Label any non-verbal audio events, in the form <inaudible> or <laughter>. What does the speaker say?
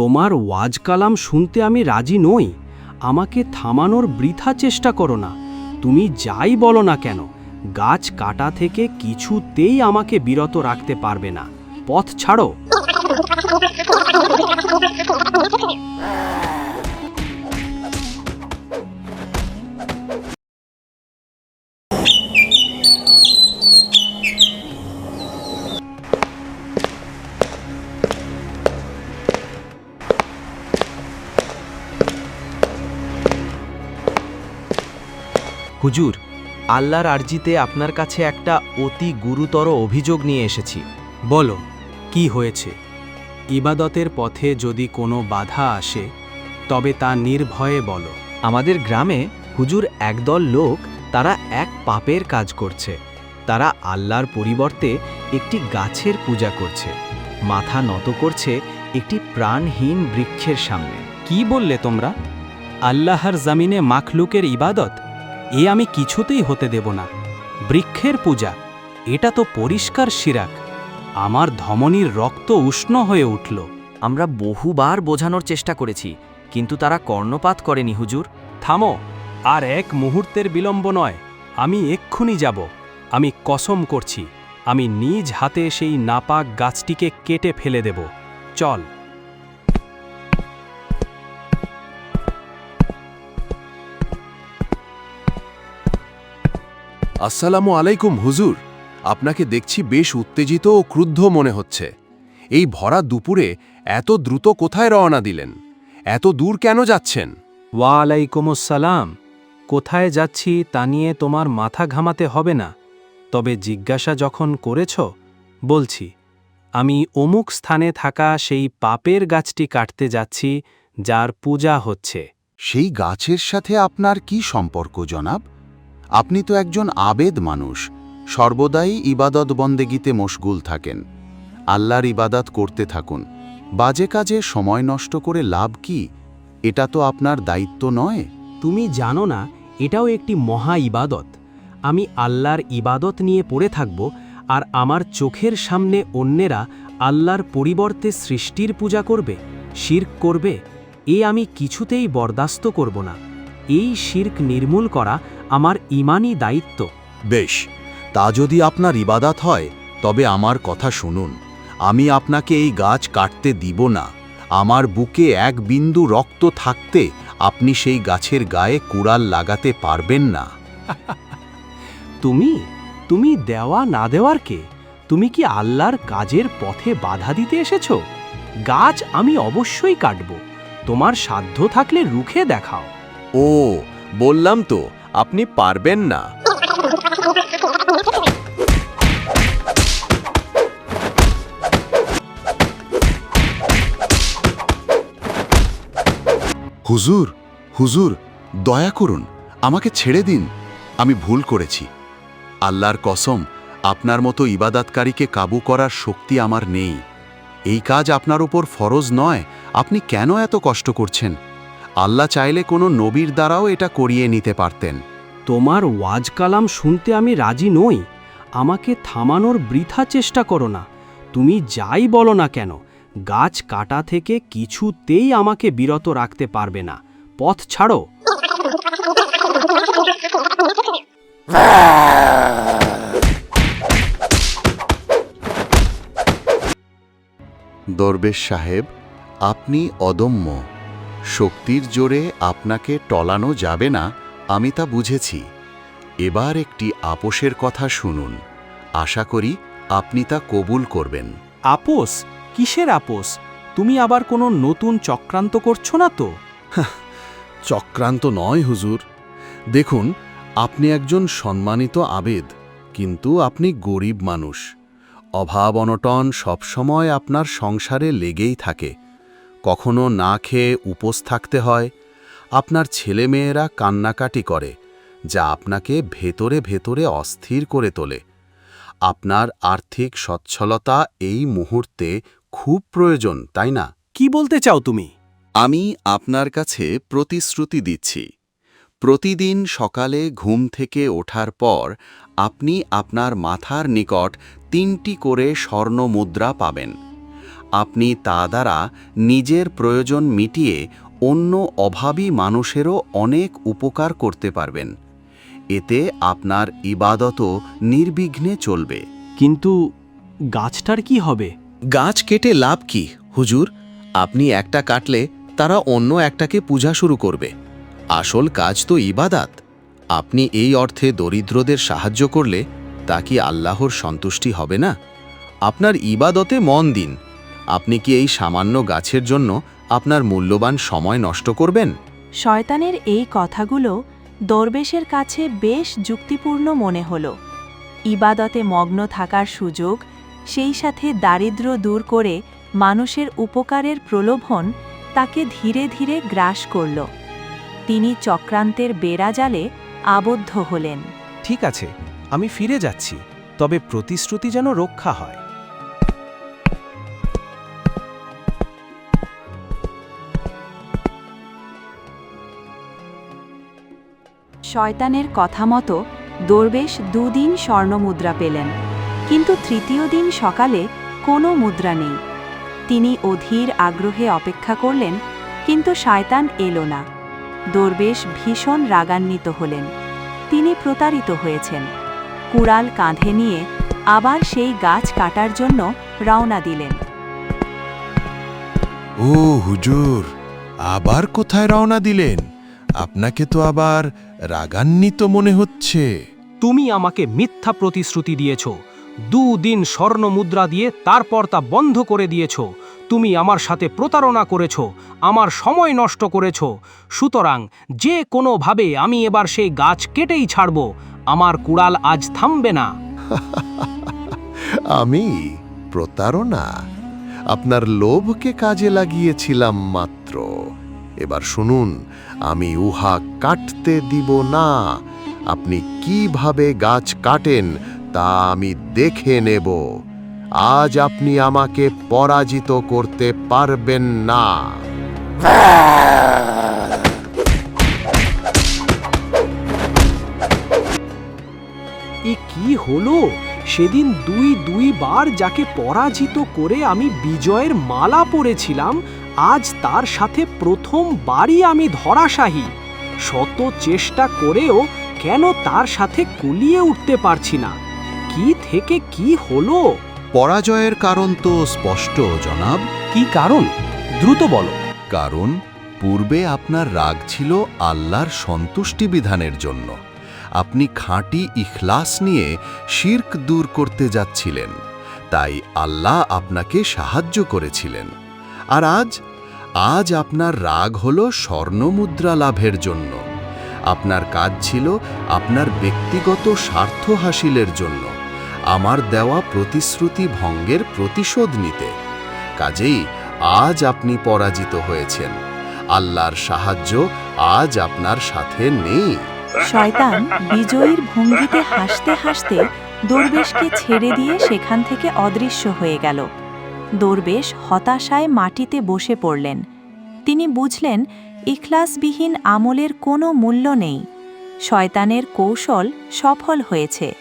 তোমার ওয়াজ কালাম শুনতে আমি রাজি নই। আমাকে থামানোর বৃথা চেষ্টা করো না। তুমি যাই বলো না কেন, গাছ কাটা থেকে কিছুতেই আমাকে বিরত রাখতে পারবে না। পথ ছাড়ো। হুজুর, আল্লাহর আর্জিতে আপনার কাছে একটা অতি গুরুতর অভিযোগ নিয়ে এসেছি। বলো, কি হয়েছে? ইবাদতের পথে যদি কোনো বাধা আসে, তবে তা নির্ভয়ে বলো। আমাদের গ্রামে হুজুর একদল লোক, তারা এক পাপের কাজ করছে। তারা আল্লাহর পরিবর্তে একটি গাছের পূজা করছে। মাথা নত করছে একটি প্রাণহীন বৃক্ষের সামনে। কি বললে তোমরা? আল্লাহর জামিনে মাখলুকের ইবাদত? এ আমি কিছুতেই হতে দেব না। বৃক্ষের পূজা এটা তো পরিষ্কার শিরাক। আমার ধমনীর রক্ত উষ্ণ হয়ে উঠল। আমরা বহুবার বোঝানোর চেষ্টা করেছি কিন্তু তারা কর্ণপাত করেনি হুজুর। থামো আর এক মুহূর্তের বিলম্ব নয় আমি এক্ষুনি যাব। আমি কসম করছি আমি নিজ হাতে সেই নাপাক গাছটিকে কেটে ফেলে দেব। চল। আসসালামু আলাইকুম হুজুর। আপনাকে দেখছি বেশ উত্তেজিত ও ক্রুদ্ধ মনে হচ্ছে। এই ভরা দুপুরে এত দ্রুত কোথায় রওনা দিলেন? এত দূর কেন যাচ্ছেন? ওয়ালাইকুমুসসালাম কোথায় যাচ্ছি তা নিয়ে তোমার মাথা ঘামাতে হবে না। তবে জিজ্ঞাসা যখন করেছ বলছি আমি অমুক স্থানে থাকা সেই পাপের গাছটি কাটতে যাচ্ছি যার পূজা হচ্ছে। সেই গাছের সাথে আপনার কি সম্পর্ক জনাব? আপনি তো একজন আবেদ মানুষ, সর্বদাই ইবাদত বন্দেগিতে মশগুল থাকেন। আল্লাহর ইবাদত করতে থাকুন। বাজে কাজে সময় নষ্ট করে লাভ কি? এটা তো আপনার দায়িত্ব নয়। তুমি জানো না, এটাও একটি মহা ইবাদত। আমি আল্লাহর ইবাদত নিয়ে পড়ে থাকব আর আমার চোখের সামনে অন্যেরা আল্লাহর পরিবর্তে সৃষ্টির পূজা করবে, শির্ক করবে, এ আমি কিছুতেই বরদাস্ত করব না। এই শির্ক নির্মূল করা আমার ইমানই দায়িত্ব। বেশ তা যদি আপনার ইবাদাত হয় তবে আমার কথা শুনুন। আমি আপনাকে এই গাছ কাটতে দিব না। আমার বুকে এক বিন্দু রক্ত থাকতে আপনি সেই গাছের গায়ে কুড়াল লাগাতে পারবেন না। <laughs> তুমি তুমি দেওয়া না দেওয়ার কে? তুমি কি আল্লাহর কাজের পথে বাধা দিতে এসেছ? গাছ আমি অবশ্যই কাটব। তোমার সাধ্য থাকলে রুখে দেখাও। ও বললাম তো আপনি পারবেন না। হুজুর হুজুর, দয়া করুন, আমাকে ছেড়ে দিন। আমি ভুল করেছি। আল্লাহর কসম, আপনার মতো ইবাদাতকারীকে কাবু করার শক্তি আমার নেই। এই কাজ আপনার ওপর ফরজ নয়। আপনি কেন এত কষ্ট করছেন? আল্লাহ চাইলে কোনো নবীর দ্বারাও এটা করিয়ে নিতে পারতেন। তোমার ওয়াজ কালাম শুনতে আমি রাজি নই। আমাকে থামানোর বৃথা চেষ্টা করো না। তুমি যাই বলো না কেন গাছ কাটা থেকে কিছুতেই আমাকে বিরত রাখতে পারবে না। পথ ছাড়ো। দরবেশ সাহেব আপনি অদম্য। শক্তির জোরে আপনাকে টলানো যাবে না আমি তা বুঝেছি। এবার একটি আপোষের কথা শুনুন। আশা করি আপনি তা কবুল করবেন। আপোস কিসের আপোস তুমি আবার কোনো নতুন চক্রান্ত করছ না তো? চক্রান্ত নয় হুজুর। দেখুন আপনি একজন সম্মানিত আবেদ কিন্তু আপনি গরিব মানুষ। অভাব অনটন সবসময় আপনার সংসারে লেগেই থাকে। কখনো না খেয়ে উপোস থাকতে হয়। আপনার ছেলেমেয়েরা কান্নাকাটি করে যা আপনাকে ভেতরে ভেতরে অস্থির করে তোলে। আপনার আর্থিক সচ্ছলতা এই মুহূর্তে খুব প্রয়োজন তাই না? কি বলতে চাও তুমি? আমি আপনার কাছে প্রতিশ্রুতি দিচ্ছি। প্রতিদিন সকালে ঘুম থেকে ওঠার পর আপনি আপনার মাথার নিকট তিনটি করে স্বর্ণ মুদ্রা পাবেন। আপনি তা দ্বারা নিজের প্রয়োজন মিটিয়ে অন্য অভাবী মানুষেরও অনেক উপকার করতে পারবেন। এতে আপনার ইবাদতও নির্বিঘ্নে চলবে। কিন্তু গাছটার কি হবে? গাছ কেটে লাভ কি? হুজুর আপনি একটা কাটলে তারা অন্য একটাকে পূজা শুরু করবে। আসল কাজ তো ইবাদাত। আপনি এই অর্থে দরিদ্রদের সাহায্য করলে তা কি আল্লাহর সন্তুষ্টি হবে না? আপনার ইবাদতে মন দিন। আপনি কি এই সামান্য গাছের জন্য আপনার মূল্যবান সময় নষ্ট করবেন? শয়তানের এই কথাগুলো দরবেশের কাছে বেশ যুক্তিপূর্ণ মনে হল। ইবাদতে মগ্ন থাকার সুযোগ সেই সাথে দারিদ্র্য দূর করে মানুষের উপকারের প্রলোভন তাকে ধীরে ধীরে গ্রাস করল। তিনি চক্রান্তের বেড়াজালে আবদ্ধ হলেন। ঠিক আছে আমি ফিরে যাচ্ছি তবে প্রতিশ্রুতি যেন রক্ষা হয়। শয়তানের কথা মতো দরবেশ দুদিন স্বর্ণমুদ্রা পেলেন। কিন্তু তৃতীয় দিন সকালে কোনো মুদ্রা নেই। তিনি অধীর আগ্রহে অপেক্ষা করলেন, কিন্তু শয়তান এলো না। দরবেশ ভীষণ রাগান্বিত হলেন। তিনি প্রতারিত হয়েছেন। কুড়াল কাঁধে নিয়ে আবার সেই গাছ কাটার জন্য রওনা দিলেন। ও হুজুর, আবার কোথায় রওনা দিলেন? আপনাকে তো আবার রাগান্বিত মনে হচ্ছে। তুমি আমাকে মিথ্যা প্রতিশ্রুতি দিয়েছ। দুদিন স্বর্ণ মুদ্রা দিয়ে তারপর তা বন্ধ করে দিয়েছ। তুমি আমার সাথে প্রতারণা করেছ আমার সময় নষ্ট করেছ। সুতরাং যে কোনোভাবে আমি এবার সেই গাছ কেটেই ছাড়ব আমার কুড়াল আজ থামবে না। <laughs> আমি প্রতারণা। আপনার লোভকে কাজে লাগিয়েছিলাম মাত্র। এবার শুনুন, আমি উহা কাটতে দিব না। আপনি কীভাবে গাছ কাটেন, তা আমি দেখে নেব। আজ আপনি আমাকে পরাজিত করতে পারবেন না। এ কি হলো? সেদিন দুই দুইবার যাকে পরাজিত করে আমি বিজয়ের মালা পরেছিলাম আজ তার সাথে প্রথমবারই আমি ধরাশাহী শত চেষ্টা করেও কেন তার সাথে কুলিয়ে উঠতে পারছি না? কি থেকে কি হলো? পরাজয়ের কারণ তো স্পষ্ট জনাব। কি কারণ? দ্রুত বলো। কারণ পূর্বে আপনার রাগ ছিল আল্লাহর সন্তুষ্টি বিধানের জন্য। আপনি খাঁটি ইখলাস নিয়ে শির্ক দূর করতে যাচ্ছিলেন। তাই আল্লাহ আপনাকে সাহায্য করেছিলেন। আর আজ আজ আপনার রাগ হল স্বর্ণমুদ্রা লাভের জন্য। আপনার কাজ ছিল আপনার ব্যক্তিগত স্বার্থ হাসিলের জন্য। আমার দেওয়া প্রতিশ্রুতি ভঙ্গের প্রতিশোধ নিতে। কাজেই আজ আপনি পরাজিত হয়েছেন। আল্লাহর সাহায্য আজ আপনার সাথে নেই। শয়তান বিজয়ীর ভঙ্গিতে হাসতে হাসতে দরবেশকে ছেড়ে দিয়ে সেখান থেকে অদৃশ্য হয়ে গেল। দরবেশ হতাশায় মাটিতে বসে পড়লেন। তিনি বুঝলেন, ইখলাসবিহীন আমলের কোনো মূল্য নেই। শয়তানের কৌশল সফল হয়েছে।